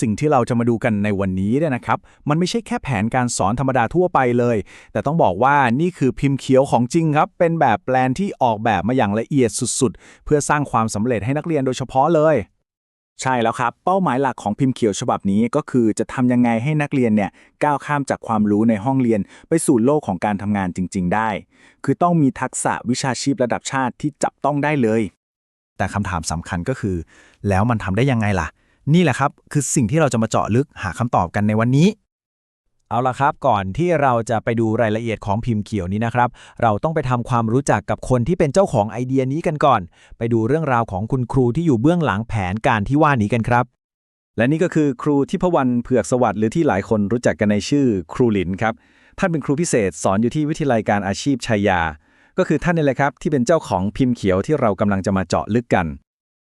สิ่งที่เราจะมาดูกันในวันนี้เนี่ยนะครับ มันไม่ใช่แค่แผนการสอนธรรมดาทั่วไปเลย แต่ต้องบอกว่านี่คือพิมพ์เขียวของจริงครับ เป็นแบบแปลนที่ออกแบบมาอย่างละเอียดสุดๆ เพื่อสร้างความสำเร็จให้นักเรียนโดยเฉพาะเลย ใช่แล้วครับ เป้าหมายหลักของพิมพ์เขียวฉบับนี้ก็คือจะทำยังไงให้นักเรียนเนี่ยก้าวข้ามจากความรู้ในห้องเรียน ไปสู่โลกของการทำงานจริง ๆ ได้ คือต้องมีทักษะวิชาชีพระดับชาติที่จับต้องได้เลย แต่คำถามสำคัญก็คือ แล้วมันทำได้ยังไงล่ะ นี่แหละครับคือสิ่งที่เราจะมาเจาะลึกหาคำตอบกันในวันนี้ เอาละครับ ก่อนที่เราจะไปดูรายละเอียดของพิมพ์เขียวนี้นะครับ เราต้องไปทำความรู้จักกับคนที่เป็นเจ้าของไอเดียนี้กันก่อน ไปดูเรื่องราวของคุณครูที่อยู่เบื้องหลังแผนการที่ว่านี้กันครับ และนี่ก็คือครูทิพวรรณเผือกสวัสดิ์หรือที่หลายคนรู้จักกันในชื่อครูหลินครับท่านเป็นครูพิเศษสอนอยู่ที่วิทยาลัยการอาชีพชัยยา ก็คือท่านนี่แหละครับที่เป็นเจ้าของพิมพ์เขียวที่เรากำลังจะมาเจาะลึกกัน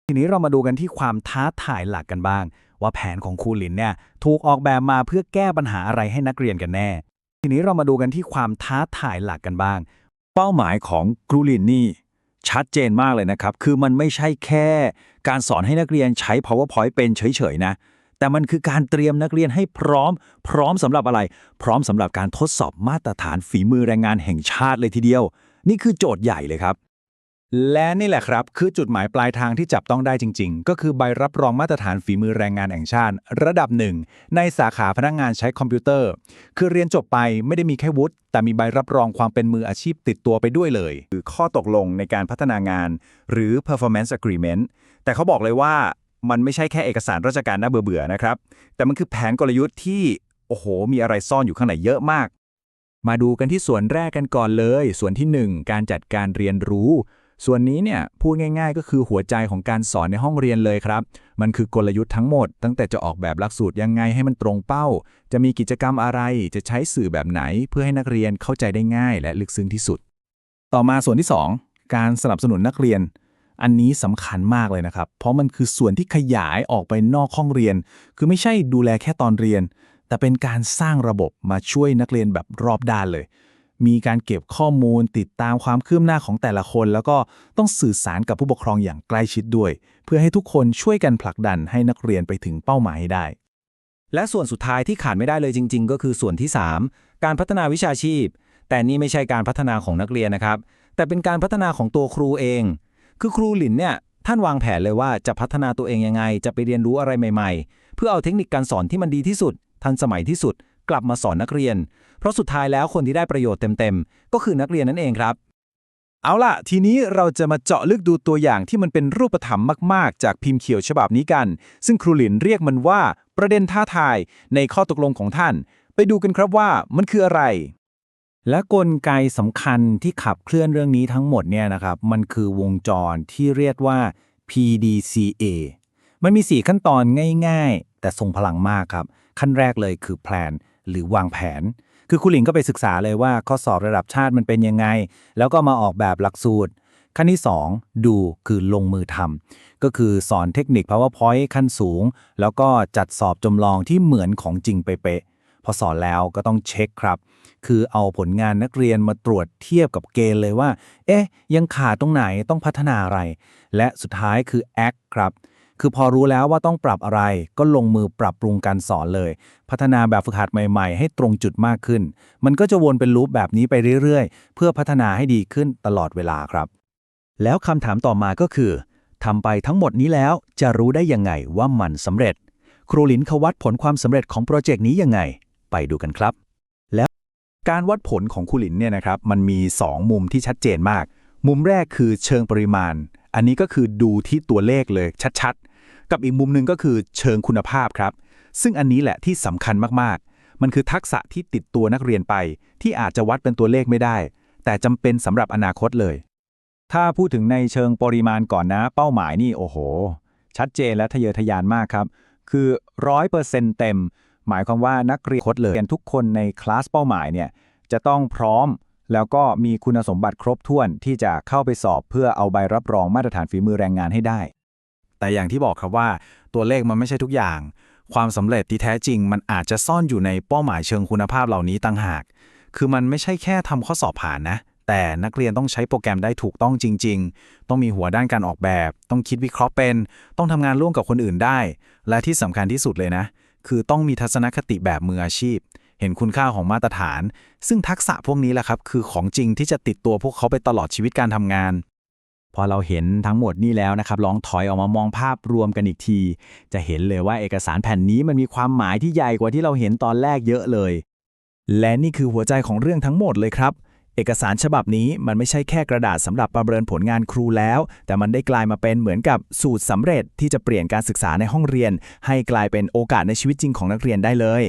ทีนี้เรามาดูกันที่ความท้าทายหลักกันบ้าง ว่าแผนของครูหลินเนี่ยถูกออกแบบมาเพื่อแก้ปัญหาอะไรให้นักเรียนกันแน่ ทีนี้เรามาดูกันที่ความท้าทายหลักกันบ้าง เป้าหมายของครูหลินนี่ชัดเจนมากเลยนะครับ คือมันไม่ใช่แค่การสอนให้นักเรียนใช้ powerpoint เป็นเฉยๆนะ แต่มันคือการเตรียมนักเรียนให้พร้อม พร้อมสำหรับอะไร พร้อมสำหรับการทดสอบมาตรฐานฝีมือแรงงานแห่งชาติเลยทีเดียว นี่คือโจทย์ใหญ่เลยครับ และนี่แหละครับ คือจุดหมายปลายทางที่จับต้องได้จริง ๆ ก็คือใบรับรองมาตรฐานฝีมือแรงงานแห่งชาติ ระดับหนึ่ง ในสาขาพนักงานใช้คอมพิวเตอร์ คือเรียนจบไปไม่ได้มีแค่วุฒิแต่มีใบรับรองความเป็นมืออาชีพติดตัวไปด้วยเลย คือข้อตกลงในการพัฒนางาน หรือ performance agreement แต่เขาบอกเลยว่ามันไม่ใช่แค่เอกสารราชการน่าเบื่อๆนะครับ แต่มันคือแผนกลยุทธ์ที่โอ้โห มีอะไรซ่อนอยู่ข้างในเยอะมาก มาดูกันที่ส่วนแรกกันก่อนเลย ส่วนที่ 1 การจัดการเรียนรู้ ส่วนนี้เนี่ยพูดง่าย ๆ ก็คือหัวใจของการสอนในห้องเรียนเลยครับ มันคือกลยุทธ์ทั้งหมด ตั้งแต่จะออกแบบหลักสูตรยังไงให้มันตรงเป้า จะมีกิจกรรมอะไรจะใช้สื่อแบบไหน เพื่อให้นักเรียนเข้าใจได้ง่าย และลึกซึ้งที่สุด ต่อมาส่วนที่ 2 การสนับสนุนนักเรียน อันนี้สำคัญมากเลยนะครับ เพราะมันคือส่วนที่ขยายออกไปนอกห้องเรียน คือไม่ใช่ดูแลแค่ตอนเรียน แต่เป็นการสร้างระบบมาช่วยนักเรียนแบบรอบด้านเลย มีการเก็บข้อมูลติดตามความคืบหน้าของแต่ละคน แล้วก็ต้องสื่อสารกับผู้ปกครองอย่างใกล้ชิดด้วย เพื่อให้ทุกคนช่วยกันผลักดันให้นักเรียนไปถึงเป้าหมายให้ได้ และส่วนสุดท้ายที่ขาดไม่ได้เลยจริง ๆ ก็คือส่วนที่ 3 การพัฒนาวิชาชีพ แต่นี่ไม่ใช่การพัฒนาของนักเรียนนะครับ แต่เป็นการพัฒนาของตัวครูเอง คือครูหลินเนี่ยท่านวางแผนเลยว่าจะพัฒนาตัวเองยังไง จะไปเรียนรู้อะไรใหม่ ๆ เพื่อเอาเทคนิคการสอนที่มันดีที่สุด ทันสมัยที่สุด กลับมาสอนนักเรียน เพราะสุดท้ายแล้วคนที่ได้ประโยชน์เต็มๆ ก็คือนักเรียนนั่นเองครับ เอาล่ะ ทีนี้เราจะมาเจาะลึกดูตัวอย่างที่มันเป็นรูปธรรมมากๆ จากพิมพ์เขียวฉบับนี้กัน ซึ่งครูหลินเรียกมันว่า ประเด็นท้าทายในข้อตกลงของท่าน ไปดูกันครับว่ามันคืออะไร และกลไกสำคัญที่ขับเคลื่อนเรื่องนี้ทั้งหมดเนี่ยนะครับมันคือวงจรที่เรียกว่า PDCA มันมี 4 ขั้นตอนง่าย ๆ แต่ทรงพลังมากครับ ขั้นแรกเลยคือแพลน หรือวางแผน คือครูหลินก็ไปศึกษาเลยว่าข้อสอบระดับชาติมันเป็นยังไง แล้วก็มาออกแบบหลักสูตร ขั้นที่ 2 ดูคือลงมือทำก็คือสอนเทคนิค PowerPoint ขั้นสูง แล้วก็จัดสอบจำลองที่เหมือนของจริงเป๊ะพอสอนแล้วก็ต้องเช็คครับ คือเอาผลงานนักเรียนมาตรวจเทียบกับเกณฑ์เลยว่า เอ๊ะ ยังขาดตรงไหนต้องพัฒนาอะไร และสุดท้ายคือ act ครับ คือพอรู้แล้วว่าต้องปรับอะไร ก็ลงมือปรับปรุงการสอนเลย พัฒนาแบบฝึกหัดใหม่ๆ ให้ตรงจุดมากขึ้น มันก็จะวนเป็นลูปแบบนี้ไปเรื่อยๆ เพื่อพัฒนาให้ดีขึ้นตลอดเวลาครับ แล้วคำถามต่อมาก็คือทำไปทั้งหมดนี้แล้วจะรู้ได้ยังไงว่ามันสำเร็จ ครูหลินเขาวัดผลความสำเร็จของโปรเจกต์นี้ยังไง ไปดูกันครับ แล้วการวัดผลของครูหลินเนี่ยนะครับ มันมี 2 มุมที่ชัดเจนมาก มุมแรกคือเชิงปริมาณ อันนี้ก็คือดูที่ตัวเลขเลยชัดๆ กับอีกมุมหนึ่งก็คือเชิงคุณภาพครับ ซึ่งอันนี้แหละที่สำคัญมากๆ มันคือทักษะที่ติดตัวนักเรียนไป ที่อาจจะวัดเป็นตัวเลขไม่ได้ แต่จำเป็นสำหรับอนาคตเลย ถ้าพูดถึงในเชิงปริมาณก่อนนะ เป้าหมายนี่โอ้โห ชัดเจนและทะเยอทะยานมากครับ คือร้อยเปอร์เซ็นต์เต็ม หมายความว่านักเรียนคตเลยทุกคนในคลาสเป้าหมายเนี่ยจะต้องพร้อม แล้วก็มีคุณสมบัติครบถ้วนที่จะเข้าไปสอบเพื่อเอาใบรับรองมาตรฐานฝีมือแรงงานให้ได้ แต่อย่างที่บอกครับว่าตัวเลขมันไม่ใช่ทุกอย่าง ความสำเร็จที่แท้จริง มันอาจจะซ่อนอยู่ในเป้าหมายเชิงคุณภาพเหล่านี้ต่างหาก คือมันไม่ใช่แค่ทำข้อสอบผ่านนะ แต่นักเรียนต้องใช้โปรแกรมได้ถูกต้องจริง ๆ ต้องมีหัวด้านการออกแบบ ต้องคิดวิเคราะห์เป็น ต้องทำงานร่วมกับคนอื่นได้ และที่สำคัญที่สุดเลยนะ คือต้องมีทัศนคติแบบมืออาชีพ เห็นคุณค่าของมาตรฐาน ซึ่งทักษะพวกนี้แหละครับ คือของจริงที่จะติดตัวพวกเขาไปตลอดชีวิตการทำงาน พอเราเห็นทั้งหมดนี่แล้วนะครับ ลองถอยออกมามองภาพรวมกันอีกที จะเห็นเลยว่าเอกสารแผ่นนี้มันมีความหมายที่ใหญ่กว่าที่เราเห็นตอนแรกเยอะเลย และนี่คือหัวใจของเรื่องทั้งหมดเลยครับเอกสารฉบับนี้มันไม่ใช่แค่กระดาษสำหรับประเมินผลงานครูแล้ว แต่มันได้กลายมาเป็นเหมือนกับสูตรสำเร็จที่จะเปลี่ยนการศึกษาในห้องเรียน ให้กลายเป็นโอกาสในชีวิตจริงของนักเรียนได้เลย